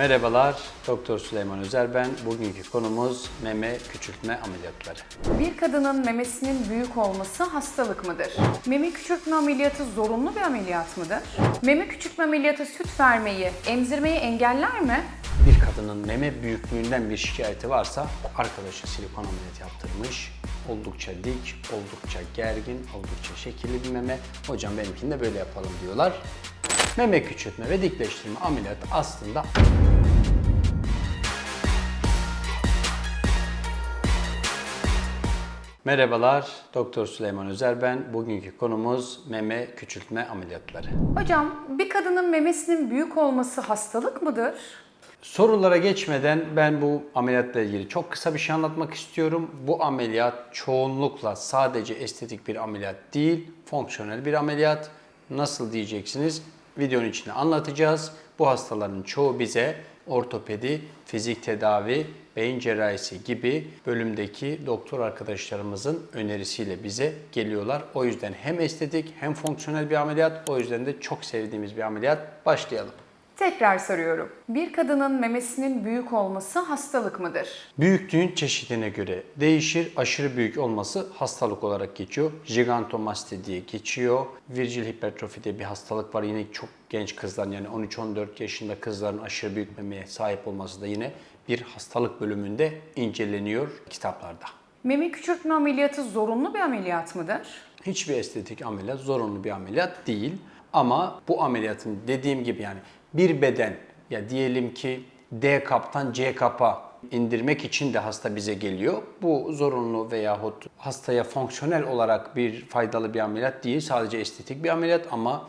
Merhabalar, Doktor Süleyman Özer ben. Bugünkü konumuz meme küçültme ameliyatları. Bir kadının memesinin büyük olması hastalık mıdır? Meme küçültme ameliyatı zorunlu bir ameliyat mıdır? Meme küçültme ameliyatı süt vermeyi, emzirmeyi engeller mi? Bir kadının meme büyüklüğünden bir şikayeti varsa arkadaşı silikon ameliyat yaptırmış. Oldukça dik, oldukça gergin, oldukça şekilli bir meme. Hocam benimkini de böyle yapalım diyorlar. Meme küçültme ve dikleştirme ameliyatı aslında Merhabalar, Doktor Süleyman Özer ben. Bugünkü konumuz meme küçültme ameliyatları. Hocam, bir kadının memesinin büyük olması hastalık mıdır? Sorulara geçmeden ben bu ameliyatla ilgili çok kısa bir şey anlatmak istiyorum. Bu ameliyat çoğunlukla sadece estetik bir ameliyat değil, fonksiyonel bir ameliyat. Nasıl diyeceksiniz? Videonun içinde anlatacağız. Bu hastaların çoğu bize ortopedi, fizik tedavi, beyin cerrahisi gibi bölümdeki doktor arkadaşlarımızın önerisiyle bize geliyorlar. O yüzden hem estetik hem fonksiyonel bir ameliyat. O yüzden de çok sevdiğimiz bir ameliyat. Başlayalım. Tekrar soruyorum. Bir kadının memesinin büyük olması hastalık mıdır? Büyüklüğün çeşidine göre değişir. Aşırı büyük olması hastalık olarak geçiyor. Jigantomasti diye geçiyor. Virgil hipertrofi diye bir hastalık var. Yine çok genç kızların yani 13-14 yaşında kızların aşırı büyük memeye sahip olması da yine bir hastalık bölümünde inceleniyor kitaplarda. Meme küçültme ameliyatı zorunlu bir ameliyat mıdır? Hiçbir estetik ameliyat zorunlu bir ameliyat değil. Ama bu ameliyatın dediğim gibi yani bir beden ya diyelim ki D kaptan C kapa indirmek için de hasta bize geliyor. Bu zorunlu veyahut hastaya fonksiyonel olarak bir faydalı bir ameliyat değil. Sadece estetik bir ameliyat ama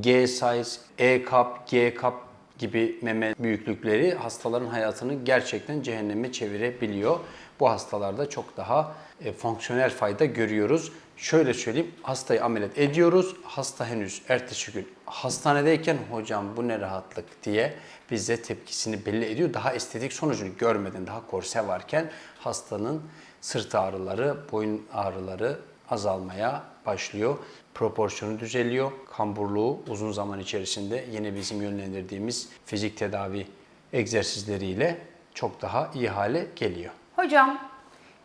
G size, E kap, G kap gibi meme büyüklükleri hastaların hayatını gerçekten cehenneme çevirebiliyor. Bu hastalarda çok daha e, fonksiyonel fayda görüyoruz. Şöyle söyleyeyim, hastayı ameliyat ediyoruz. Hasta henüz ertesi gün hastanedeyken hocam bu ne rahatlık diye bize tepkisini belli ediyor. Daha estetik sonucunu görmeden, daha korse varken hastanın sırt ağrıları, boyun ağrıları azalmaya başlıyor. Proporsiyonu düzeliyor. Kamburluğu uzun zaman içerisinde yine bizim yönlendirdiğimiz fizik tedavi egzersizleriyle çok daha iyi hale geliyor. Hocam,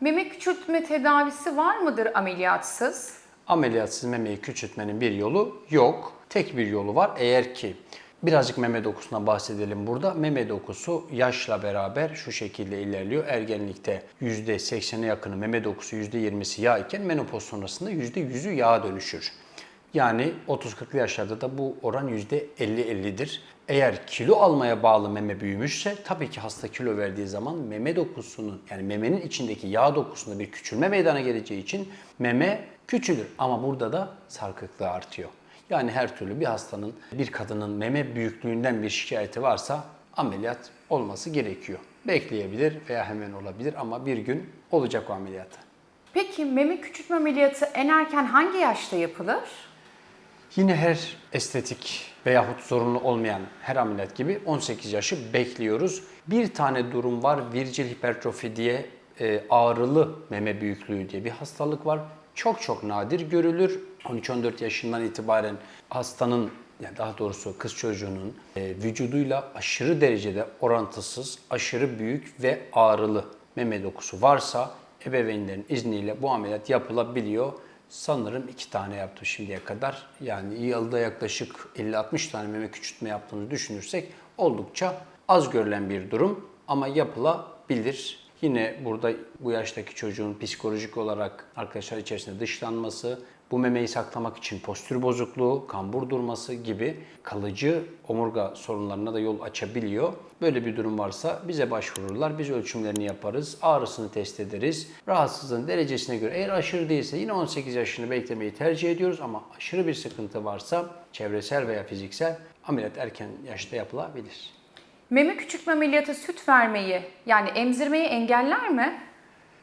meme küçültme tedavisi var mıdır ameliyatsız? Ameliyatsız memeyi küçültmenin bir yolu yok. Tek bir yolu var eğer ki birazcık meme dokusundan bahsedelim burada. Meme dokusu yaşla beraber şu şekilde ilerliyor. Ergenlikte %80'e yakını meme dokusu %20'si yağ iken menopoz sonrasında %100'ü yağa dönüşür. Yani 30-40'lı yaşlarda da bu oran %50-50'dir. Eğer kilo almaya bağlı meme büyümüşse tabii ki hasta kilo verdiği zaman meme dokusunun yani memenin içindeki yağ dokusunda bir küçülme meydana geleceği için meme küçülür. Ama burada da sarkıklığı artıyor. Yani her türlü bir hastanın, bir kadının meme büyüklüğünden bir şikayeti varsa ameliyat olması gerekiyor. Bekleyebilir veya hemen olabilir ama bir gün olacak o ameliyatı. Peki meme küçültme ameliyatı en erken hangi yaşta yapılır? Yine her estetik veyahut zorunlu olmayan her ameliyat gibi 18 yaşı bekliyoruz. Bir tane durum var, virgil hipertrofi diye e, ağrılı meme büyüklüğü diye bir hastalık var. Çok çok nadir görülür. 13-14 yaşından itibaren hastanın yani daha doğrusu kız çocuğunun e, vücuduyla aşırı derecede orantısız, aşırı büyük ve ağrılı meme dokusu varsa ebeveynlerin izniyle bu ameliyat yapılabiliyor. Sanırım iki tane yaptım şimdiye kadar. Yani yılda yaklaşık 50-60 tane meme küçültme yaptığını düşünürsek oldukça az görülen bir durum ama yapılabilir. Yine burada bu yaştaki çocuğun psikolojik olarak arkadaşlar içerisinde dışlanması, bu memeyi saklamak için postür bozukluğu, kambur durması gibi kalıcı omurga sorunlarına da yol açabiliyor. Böyle bir durum varsa bize başvururlar. Biz ölçümlerini yaparız. Ağrısını test ederiz. Rahatsızlığın derecesine göre eğer aşırı değilse yine 18 yaşını beklemeyi tercih ediyoruz ama aşırı bir sıkıntı varsa çevresel veya fiziksel ameliyat erken yaşta yapılabilir. Meme küçültme ameliyatı süt vermeyi yani emzirmeyi engeller mi?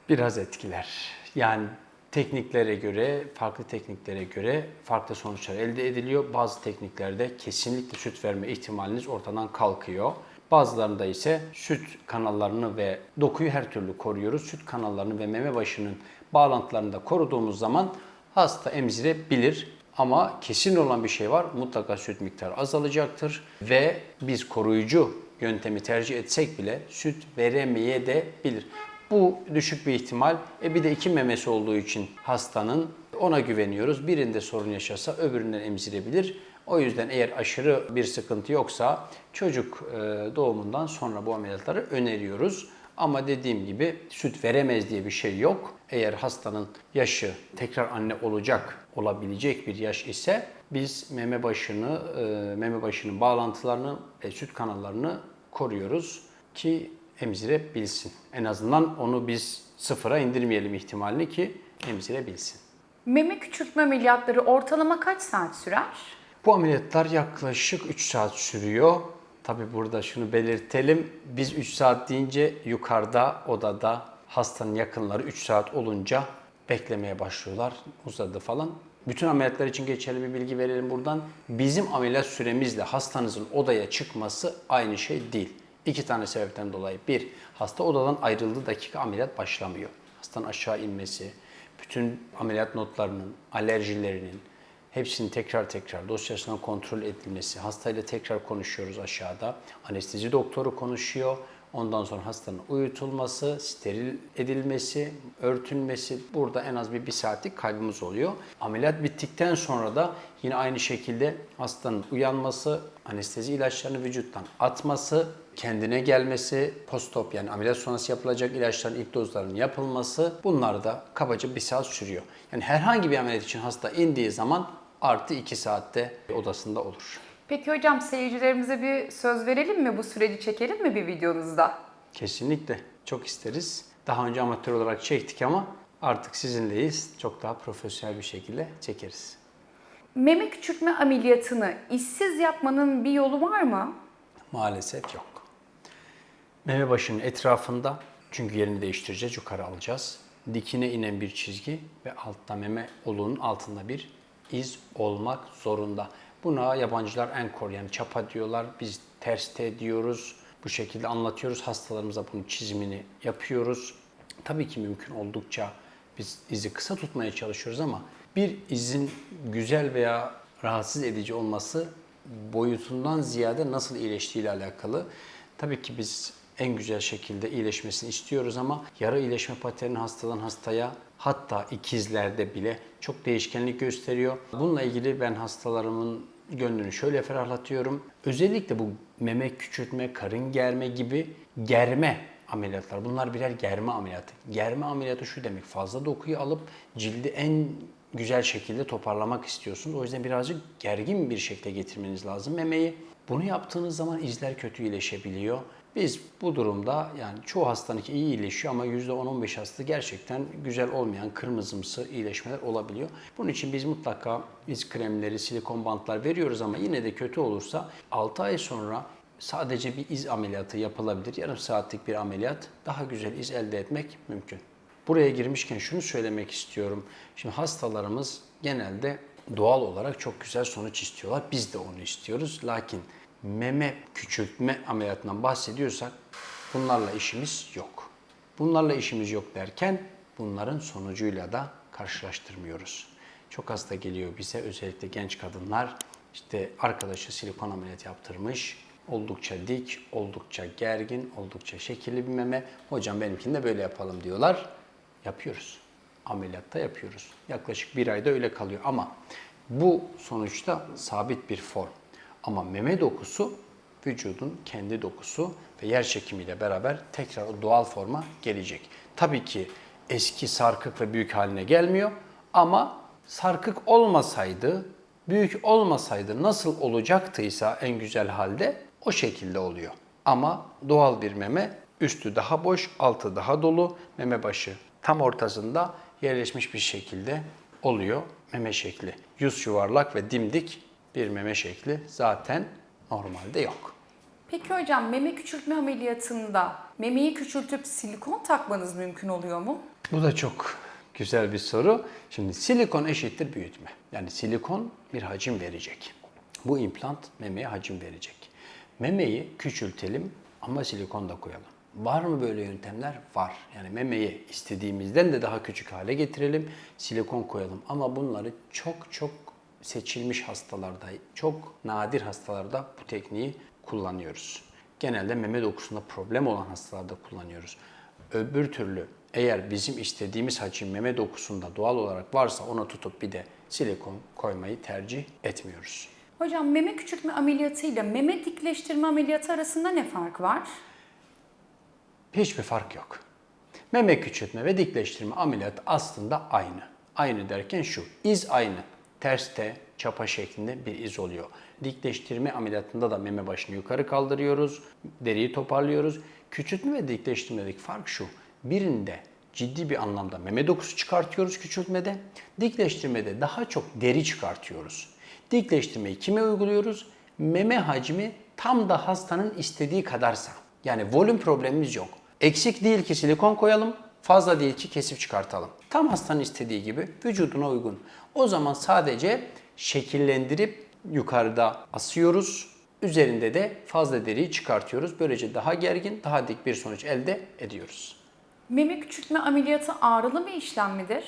Biraz etkiler. Yani tekniklere göre, farklı tekniklere göre farklı sonuçlar elde ediliyor. Bazı tekniklerde kesinlikle süt verme ihtimaliniz ortadan kalkıyor. Bazılarında ise süt kanallarını ve dokuyu her türlü koruyoruz. Süt kanallarını ve meme başının bağlantılarını da koruduğumuz zaman hasta emzirebilir. Ama kesin olan bir şey var. Mutlaka süt miktarı azalacaktır ve biz koruyucu yöntemi tercih etsek bile süt veremeye de bilir. Bu düşük bir ihtimal. E bir de iki memesi olduğu için hastanın ona güveniyoruz. Birinde sorun yaşarsa öbüründen emzirebilir. O yüzden eğer aşırı bir sıkıntı yoksa çocuk e, doğumundan sonra bu ameliyatları öneriyoruz. Ama dediğim gibi süt veremez diye bir şey yok. Eğer hastanın yaşı tekrar anne olacak, olabilecek bir yaş ise biz meme başını, e, meme başının bağlantılarını süt kanallarını koruyoruz ki emzirebilsin. En azından onu biz sıfıra indirmeyelim ihtimalini ki emzirebilsin. Meme küçültme ameliyatları ortalama kaç saat sürer? Bu ameliyatlar yaklaşık 3 saat sürüyor. Tabi burada şunu belirtelim. Biz 3 saat deyince yukarıda odada hastanın yakınları 3 saat olunca beklemeye başlıyorlar. Uzadı falan. Bütün ameliyatlar için geçerli bir bilgi verelim buradan. Bizim ameliyat süremizle hastanızın odaya çıkması aynı şey değil. İki tane sebepten dolayı. Bir, hasta odadan ayrıldığı dakika ameliyat başlamıyor. Hastanın aşağı inmesi, bütün ameliyat notlarının, alerjilerinin, Hepsinin tekrar tekrar dosyasından kontrol edilmesi, hastayla tekrar konuşuyoruz aşağıda. Anestezi doktoru konuşuyor. Ondan sonra hastanın uyutulması, steril edilmesi, örtülmesi. Burada en az bir, bir saatlik kaybımız oluyor. Ameliyat bittikten sonra da yine aynı şekilde hastanın uyanması, anestezi ilaçlarını vücuttan atması, kendine gelmesi, postop yani ameliyat sonrası yapılacak ilaçların ilk dozlarının yapılması bunlar da kabaca bir saat sürüyor. Yani herhangi bir ameliyat için hasta indiği zaman artı 2 saatte odasında olur. Peki hocam seyircilerimize bir söz verelim mi? Bu süreci çekelim mi bir videonuzda? Kesinlikle çok isteriz. Daha önce amatör olarak çektik ama artık sizinleyiz. Çok daha profesyonel bir şekilde çekeriz. Meme küçültme ameliyatını işsiz yapmanın bir yolu var mı? Maalesef yok. Meme başının etrafında çünkü yerini değiştireceğiz, yukarı alacağız. Dikine inen bir çizgi ve altta meme oluğunun altında bir iz olmak zorunda. Buna yabancılar enkor yani çapa diyorlar. Biz ters T diyoruz. Bu şekilde anlatıyoruz. Hastalarımıza bunun çizimini yapıyoruz. Tabii ki mümkün oldukça biz izi kısa tutmaya çalışıyoruz ama bir izin güzel veya rahatsız edici olması boyutundan ziyade nasıl iyileştiğiyle alakalı. Tabii ki biz en güzel şekilde iyileşmesini istiyoruz ama yarı iyileşme paterni hastadan hastaya hatta ikizlerde bile çok değişkenlik gösteriyor. Bununla ilgili ben hastalarımın gönlünü şöyle ferahlatıyorum. Özellikle bu meme küçültme, karın germe gibi germe ameliyatlar. Bunlar birer germe ameliyatı. Germe ameliyatı şu demek fazla dokuyu alıp cildi en güzel şekilde toparlamak istiyorsunuz. O yüzden birazcık gergin bir şekilde getirmeniz lazım memeyi. Bunu yaptığınız zaman izler kötü iyileşebiliyor. Biz bu durumda yani çoğu hastanınki iyi iyileşiyor ama %10-15 hasta gerçekten güzel olmayan kırmızımsı iyileşmeler olabiliyor. Bunun için biz mutlaka iz kremleri, silikon bantlar veriyoruz ama yine de kötü olursa 6 ay sonra sadece bir iz ameliyatı yapılabilir. Yarım saatlik bir ameliyat daha güzel iz elde etmek mümkün. Buraya girmişken şunu söylemek istiyorum. Şimdi hastalarımız genelde doğal olarak çok güzel sonuç istiyorlar. Biz de onu istiyoruz. Lakin meme küçültme ameliyatından bahsediyorsak bunlarla işimiz yok. Bunlarla işimiz yok derken bunların sonucuyla da karşılaştırmıyoruz. Çok hasta geliyor bize özellikle genç kadınlar işte arkadaşı silikon ameliyat yaptırmış. Oldukça dik, oldukça gergin, oldukça şekilli bir meme. Hocam benimkini de böyle yapalım diyorlar. Yapıyoruz. Ameliyatta yapıyoruz. Yaklaşık bir ayda öyle kalıyor ama bu sonuçta sabit bir form. Ama meme dokusu vücudun kendi dokusu ve yer çekimiyle beraber tekrar o doğal forma gelecek. Tabii ki eski sarkık ve büyük haline gelmiyor ama sarkık olmasaydı, büyük olmasaydı nasıl olacaktıysa en güzel halde o şekilde oluyor. Ama doğal bir meme üstü daha boş, altı daha dolu, meme başı tam ortasında yerleşmiş bir şekilde oluyor meme şekli. Yüz yuvarlak ve dimdik bir meme şekli zaten normalde yok. Peki hocam meme küçültme ameliyatında memeyi küçültüp silikon takmanız mümkün oluyor mu? Bu da çok güzel bir soru. Şimdi silikon eşittir büyütme. Yani silikon bir hacim verecek. Bu implant memeye hacim verecek. Memeyi küçültelim ama silikon da koyalım. Var mı böyle yöntemler? Var. Yani memeyi istediğimizden de daha küçük hale getirelim, silikon koyalım. Ama bunları çok çok seçilmiş hastalarda, çok nadir hastalarda bu tekniği kullanıyoruz. genelde meme dokusunda problem olan hastalarda kullanıyoruz. Öbür türlü eğer bizim istediğimiz hacim meme dokusunda doğal olarak varsa ona tutup bir de silikon koymayı tercih etmiyoruz. Hocam meme küçültme ameliyatı ile meme dikleştirme ameliyatı arasında ne fark var? Hiçbir fark yok. Meme küçültme ve dikleştirme ameliyatı aslında aynı. Aynı derken şu, iz aynı. Terste, çapa şeklinde bir iz oluyor. Dikleştirme ameliyatında da meme başını yukarı kaldırıyoruz, deriyi toparlıyoruz. Küçültme ve dikleştirmedeki fark şu, birinde ciddi bir anlamda meme dokusu çıkartıyoruz küçültmede, dikleştirmede daha çok deri çıkartıyoruz. Dikleştirmeyi kime uyguluyoruz? Meme hacmi tam da hastanın istediği kadarsa. Yani volüm problemimiz yok. Eksik değil ki silikon koyalım, fazla değil ki kesip çıkartalım. Tam hastanın istediği gibi vücuduna uygun. O zaman sadece şekillendirip yukarıda asıyoruz. Üzerinde de fazla deriyi çıkartıyoruz. Böylece daha gergin, daha dik bir sonuç elde ediyoruz. Meme küçültme ameliyatı ağrılı bir işlem midir?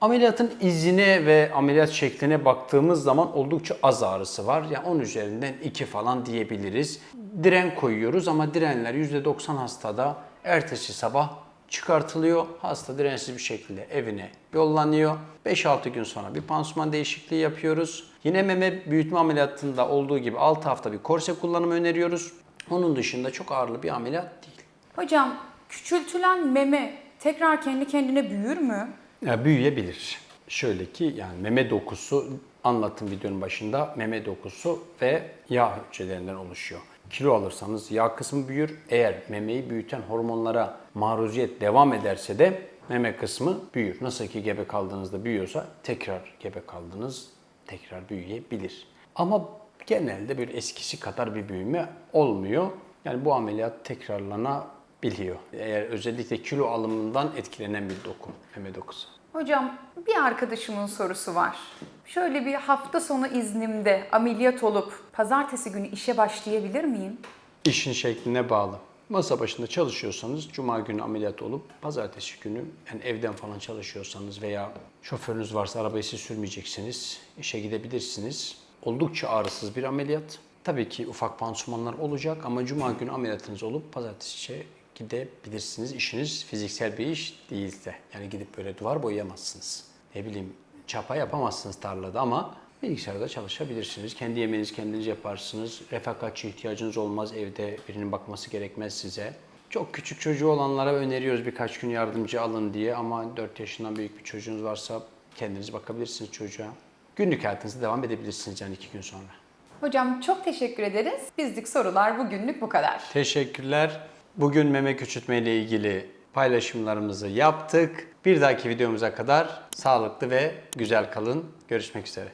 Ameliyatın izine ve ameliyat şekline baktığımız zaman oldukça az ağrısı var. Yani 10 üzerinden 2 falan diyebiliriz. Diren koyuyoruz ama direnler %90 hastada ertesi sabah çıkartılıyor. Hasta dirensiz bir şekilde evine yollanıyor. 5-6 gün sonra bir pansuman değişikliği yapıyoruz. Yine meme büyütme ameliyatında olduğu gibi 6 hafta bir korse kullanımı öneriyoruz. Onun dışında çok ağırlı bir ameliyat değil. Hocam küçültülen meme tekrar kendi kendine büyür mü? Ya büyüyebilir. Şöyle ki yani meme dokusu anlattığım videonun başında meme dokusu ve yağ hücrelerinden oluşuyor. Kilo alırsanız yağ kısmı büyür. Eğer memeyi büyüten hormonlara maruziyet devam ederse de meme kısmı büyür. Nasıl ki gebe kaldığınızda büyüyorsa tekrar gebe kaldınız tekrar büyüyebilir. Ama genelde bir eskisi kadar bir büyüme olmuyor. Yani bu ameliyat tekrarlanabiliyor. Eğer özellikle kilo alımından etkilenen bir doku, meme dokusu. Hocam bir arkadaşımın sorusu var. Şöyle bir hafta sonu iznimde ameliyat olup pazartesi günü işe başlayabilir miyim? İşin şekline bağlı. Masa başında çalışıyorsanız cuma günü ameliyat olup pazartesi günü yani evden falan çalışıyorsanız veya şoförünüz varsa arabayı siz sürmeyeceksiniz. işe gidebilirsiniz. Oldukça ağrısız bir ameliyat. Tabii ki ufak pansumanlar olacak ama cuma günü ameliyatınız olup pazartesi gidebilirsiniz. İşiniz fiziksel bir iş değilse. Yani gidip böyle duvar boyayamazsınız. Ne bileyim çapa yapamazsınız tarlada ama bilgisayarda çalışabilirsiniz. Kendi yemeğinizi kendiniz yaparsınız. Refakatçi ihtiyacınız olmaz. Evde birinin bakması gerekmez size. Çok küçük çocuğu olanlara öneriyoruz birkaç gün yardımcı alın diye ama 4 yaşından büyük bir çocuğunuz varsa kendiniz bakabilirsiniz çocuğa. Günlük hayatınıza devam edebilirsiniz yani iki gün sonra. Hocam çok teşekkür ederiz. Bizlik sorular bugünlük bu kadar. Teşekkürler. Bugün meme küçültme ile ilgili paylaşımlarımızı yaptık. Bir dahaki videomuza kadar sağlıklı ve güzel kalın. Görüşmek üzere.